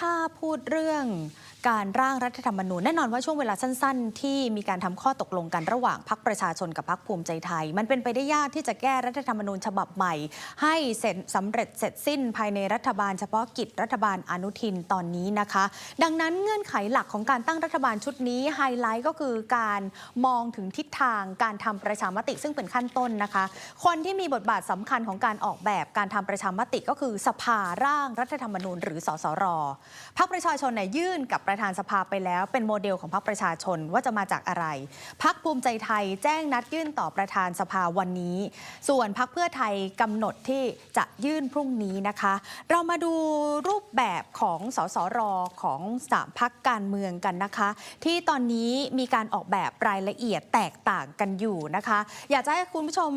ถ้าพูดเรื่อง การร่างรัฐธรรมนูญแน่นอนว่าช่วงเวลาสั้น ๆ ที่มีการทำข้อตกลงกันระหว่างพรรคประชาชนกับพรรคภูมิใจไทย มันเป็นไปได้ยากที่จะแก้รัฐธรรมนูญฉบับใหม่ ให้เสร็จสำเร็จเสร็จสิ้นภายในรัฐบาลเฉพาะกิจรัฐบาลอนุทินตอนนี้นะคะ ดังนั้นเงื่อนไขหลักของการตั้งรัฐบาลชุดนี้ไฮไลท์ก็คือการมองถึงทิศทางการทำประชามติซึ่งเป็นขั้นต้นนะคะ คนที่มีบทบาทสำคัญของการออกแบบการทำประชามติก็คือสภาร่างรัฐธรรมนูญ หรือสสรพรรคประชาชนเนี่ยยื่นกับประธานสภาไปแล้ว เป็นโมเดลของพรรคประชาชนว่าจะมาจากอะไรพรรคภูมิใจไทยแจ้งนัดยื่นต่อประธานสภาวันนี้ ส่วนพรรคเพื่อไทยกำหนดที่จะยื่นพรุ่งนี้นะคะ เรามาดูรูปแบบของสสรของสามพักการเมืองกันนะคะ ที่ตอนนี้มีการออกแบบรายละเอียดแตกต่างกันอยู่นะคะ อยากจะให้คุณผู้ชม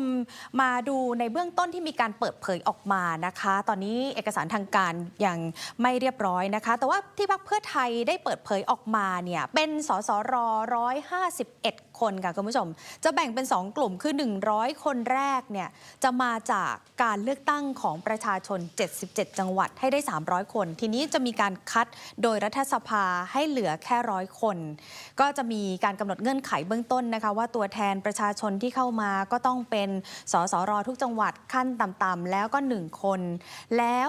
มาดูในเบื้องต้นที่มีการเปิดเผยออกมานะคะ ตอนนี้เอกสารทางการยังไม่เรียบร้อยนะคะ แต่ว่าที่พรรคเพื่อไทยได้เปิดเผยออกมาเนี่ยเป็นสสร151คนค่ะคุณผู้ชม จะแบ่งเป็น 2 กลุ่มคือ 100 คนแรกเนี่ยจะมาจากการเลือกตั้งของประชาชน 77 จังหวัดให้ได้ 300 คน ทีนี้จะมีการคัดโดยรัฐสภาให้เหลือแค่ร้อยคน ก็จะมีการกำหนดเงื่อนไขเบื้องต้นนะคะ ว่าตัวแทนประชาชนที่เข้ามาก็ต้องเป็นสสรทุกจังหวัดขั้นต่ำๆแล้วก็ 1 คน แล้ว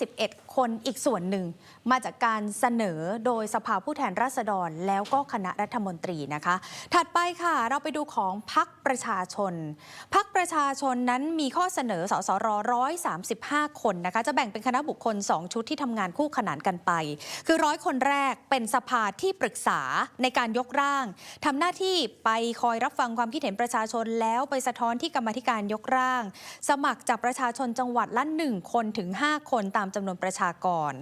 51 คนอีกส่วนหนึ่ง มาจากการเสนอโดยสภาผู้แทนราษฎรแล้วก็คณะรัฐมนตรีนะคะ ถัดไปค่ะ เราไปดูของพักประชาชนพ ประชาชนนั้นมีข้อเสนอสสร135 คนนะคะ จะแบ่งเป็นคณะบุคคล 2 ชุดที่ทำงานคู่ขนานกันไป คือร้อยคนแรกเป็นสภาที่ปรึกษาในการยกร่างทำหน้าที่ไปคอยรับฟังความคิดเห็นประชาชนแล้วไปสะท้อนที่กรรมธิการยกร่าง สมัครจากประชาชนจังหวัดละ1คนถึง 5 คนตามจำนวนประชากร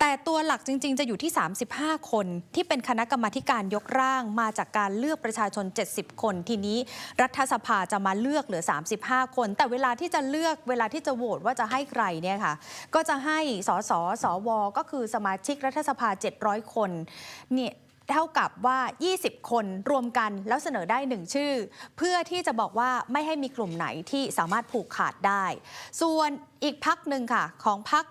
แต่ตัวหลักจริง ๆ จะอยู่ที่ 35 คนที่เป็นคณะกรรมธิการยกร่างมาจากการเลือกประชาชน 70 คน ทีนี้รัฐสภาจะมาเลือกเหลือ35 คน แต่เวลาที่จะเลือกเวลาที่จะโหวตว่าจะให้ใครเนี่ยค่ะ ก็จะให้สสสว ก็คือสมาชิกรัฐสภา 700 คนเนี่ยเท่ากับว่า 20 คนรวมกันแล้วเสนอได้หนึ่งชื่อ เพื่อที่จะบอกว่าไม่ให้มีกลุ่มไหนที่สามารถผูกขาดได้ ส่วนอีกพักหนึ่งค่ะ ของพัก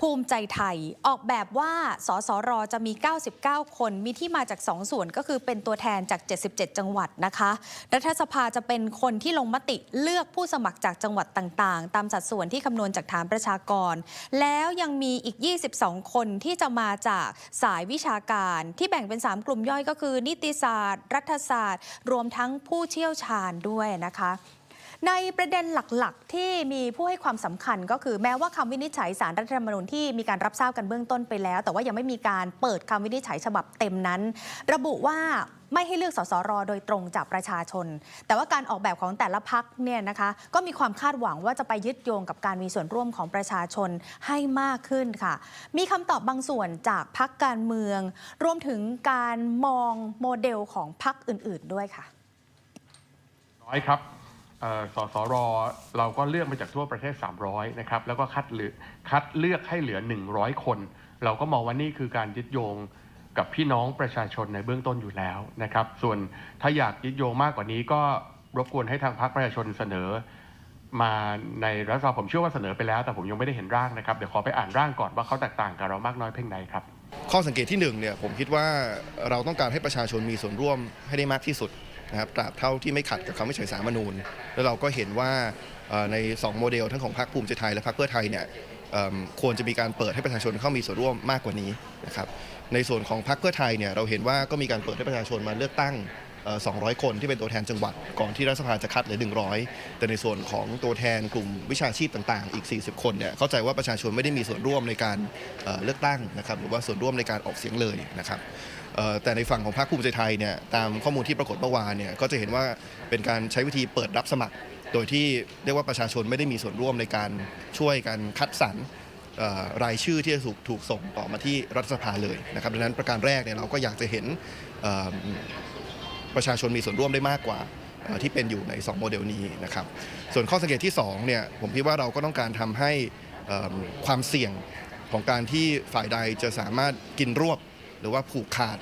ภูมิใจไทยออกแบบว่าสสรจะมี 99 คน มีที่มาจาก 2 ส่วนก็คือเป็นตัวแทนจาก 77 จังหวัดนะคะ รัฐสภาจะเป็นคนที่ลงมติเลือกผู้สมัครจากจังหวัดต่างๆ ตามสัดส่วนที่คำนวณจากฐานประชากร แล้วยังมีอีก 22 คนที่จะมาจากสายวิชาการที่แบ่งเป็น 3 กลุ่มย่อยก็คือ นิติศาสตร์ รัฐศาสตร์ รวมทั้งผู้เชี่ยวชาญด้วยนะคะ ในประเด็นหลักๆ ที่มีผู้ให้ความสำคัญก็คือแม้ว่าคำวินิจฉัยสารรัฐธรรมนูญที่มีการรับทราบกันเบื้องต้นไปแล้ว แต่ว่ายังไม่มีการเปิดคำวินิจฉัยฉบับเต็มนั้น ระบุว่าไม่ให้เลือกสสรโดยตรงจากประชาชน แต่ว่าการออกแบบของแต่ละพักเนี่ยนะคะ ก็มีความคาดหวังว่าจะไปยึดโยงกับการมีส่วนร่วมของประชาชนให้มากขึ้นค่ะ มีคำตอบบางส่วนจากพักการเมือง รวมถึงการมองโมเดลของพักอื่น ๆ ด้วยค่ะร้อยครับ สสรเราก็เลือกมาจากทั่วประเทศ 300 นะครับ แล้วก็คัดเลือกคัดเลือกให้เหลือ 100 คน เราก็มองว่านี่คือการยึดโยงกับพี่น้องประชาชนในเบื้องต้นอยู่แล้วนะครับ ส่วนถ้าอยากยึดโยงมากกว่านี้ก็รบกวนให้ทางพรรคประชาชนเสนอ มาในรัฐสภาผมเชื่อว่าเสนอไปแล้ว แต่ผมยังไม่ได้เห็นร่างนะครับ เดี๋ยวขอไปอ่านร่างก่อนว่าเขาแตกต่างกับเรามากน้อยเพียงใดครับ ข้อสังเกตที่หนึ่งเนี่ยผมคิดว่าเราต้องการให้ประชาชนมีส่วนร่วมให้ได้มากที่สุด นะครับตราบเท่าที่ไม่ขัดกับคำวินิจฉัยสารมนูญ แล้วเราก็เห็นว่าเอ่อใน 2 โมเดลทั้งของพรรคภูมิใจไทยและพรรคเพื่อไทยเนี่ยควรจะมีการเปิดให้ประชาชนเข้ามีส่วนร่วมมากกว่านี้นะครับในส่วนของพรรคเพื่อไทยเนี่ยเราเห็นว่าก็มีการเปิดให้ประชาชนมาเลือกตั้ง 200 คนที่เป็นตัวแทนจังหวัดก่อนที่รัฐสภาจะคัดเหลือ 100 แต่ในส่วนของตัวแทนกลุ่มวิชาชีพต่างๆ อีก 40 คนเนี่ยเข้าใจว่าประชาชนไม่ได้มีส่วนร่วมในการเลือกตั้งนะครับหรือว่าส่วนร่วมในการออกเสียงเลยนะครับแต่ในฝั่งของพรรคภูมิใจไทยเนี่ยตามข้อมูลที่ปรากฏเมื่อวานเนี่ยก็จะเห็นว่าเป็นการใช้วิธีเปิดรับสมัคร โดยที่เรียกว่าประชาชนไม่ได้มีส่วนร่วมในการช่วยกันคัดสรรรายชื่อที่จะถูกถูกส่งต่อมาที่รัฐสภาเลยนะครับดังนั้นประการแรกเนี่ยเราก็อยากจะเห็น ประชาชนมีส่วนร่วมได้มากกว่าที่เป็นอยู่ใน 2 โมเดลนี้นะครับ ส่วนข้อสังเกตที่2เนี่ยผมคิดว่าเราก็ต้องการทำให้ความเสี่ยงของการที่ฝ่ายใดจะสามารถกินรวบ หรือว่าผูกขาด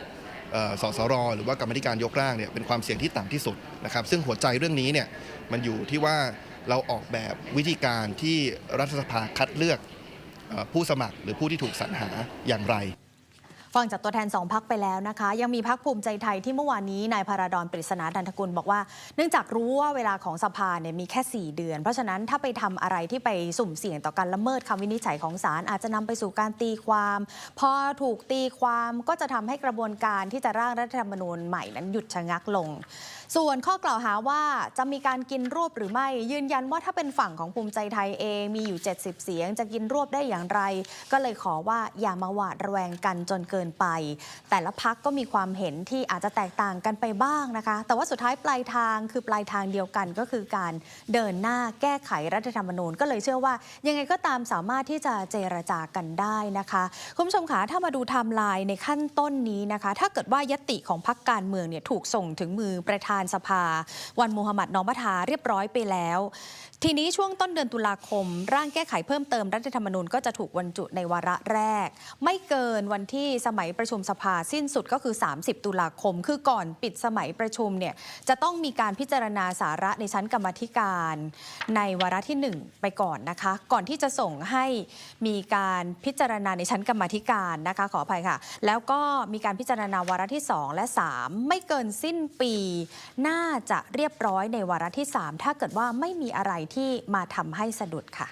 สสรหรือว่ากรรมธิการยกร่างเนี่ยเป็นความเสี่ยงที่ต่ำที่สุดนะครับ ซึ่งหัวใจเรื่องนี้เนี่ยมันอยู่ที่ว่าเราออกแบบวิธีการที่รัฐสภาคัดเลือกผู้สมัครหรือผู้ที่ถูกสรรหาอย่างไร ฟังจากตัวแทนสองพักไปแล้วนะคะ ยังมีพักภูมิใจไทยที่เมื่อวานนี้นายพาราดอนปริศนาดันทกุลบอกว่า เนื่องจากรู้ว่าเวลาของสภาเนี่ยมีแค่ 4 เดือน เพราะฉะนั้นถ้าไปทำอะไรที่ไปสุ่มเสี่ยงต่อการละเมิดคำวินิจฉัยของศาลอาจจะนำไปสู่การตีความ พอถูกตีความก็จะทำให้กระบวนการที่จะร่างรัฐธรรมนูญใหม่นั้นหยุดชะงักลง ส่วนข้อกล่าวหาว่าจะมีการกินรวบหรือไม่ ยืนยันว่าถ้าเป็นฝั่งของภูมิใจไทยเองมีอยู่ 70 เสียง จะกินรวบได้อย่างไร ก็เลยขอว่าอย่ามาหวาดระแวงกันจนเกินไป แต่ละพักก็มีความเห็นที่อาจจะแตกต่างกันไปบ้างนะคะ แต่ว่าสุดท้ายปลายทางคือปลายทางเดียวกันก็คือการเดินหน้าแก้ไขรัฐธรรมนูญ ก็เลยเชื่อว่า ยังไงก็ตามสามารถที่จะเจรจากันได้นะคะคุณผู้ชมคะถ้ามาดูไทม์ไลน์ในขั้นต้นนี้นะคะ ถ้าเกิดว่ายติของพักการเมืองเนี่ยถูกส่งถึงมือประธานสภา วันมูฮัมหมัดนอมัทาเรียบร้อยไปแล้ว ทีนี้ช่วงต้นเดือนตุลาคม ร่างแก้ไขเพิ่มเติมรัฐธรรมนูญก็จะถูกบรรจุในวาระแรก ไม่เกินวันที่สมัยประชุมสภาสิ้นสุดก็คือ 30 ตุลาคม คือก่อนปิดสมัยประชุมเนี่ยจะต้องมีการพิจารณาสาระในชั้นกรรมธิการ ในวาระที่ 1 ไปก่อนนะคะ ก่อนที่จะส่งให้มีการพิจารณาในชั้นกรรมธิการนะคะขออภัยค่ะ แล้วก็มีการพิจารณาวาระที่ 2 และ 3 ไม่เกินสิ้นปี น่าจะเรียบร้อยในวาระที่ 3 ถ้าเกิดว่าไม่มีอะไรที่มาทำให้สะดุดค่ะ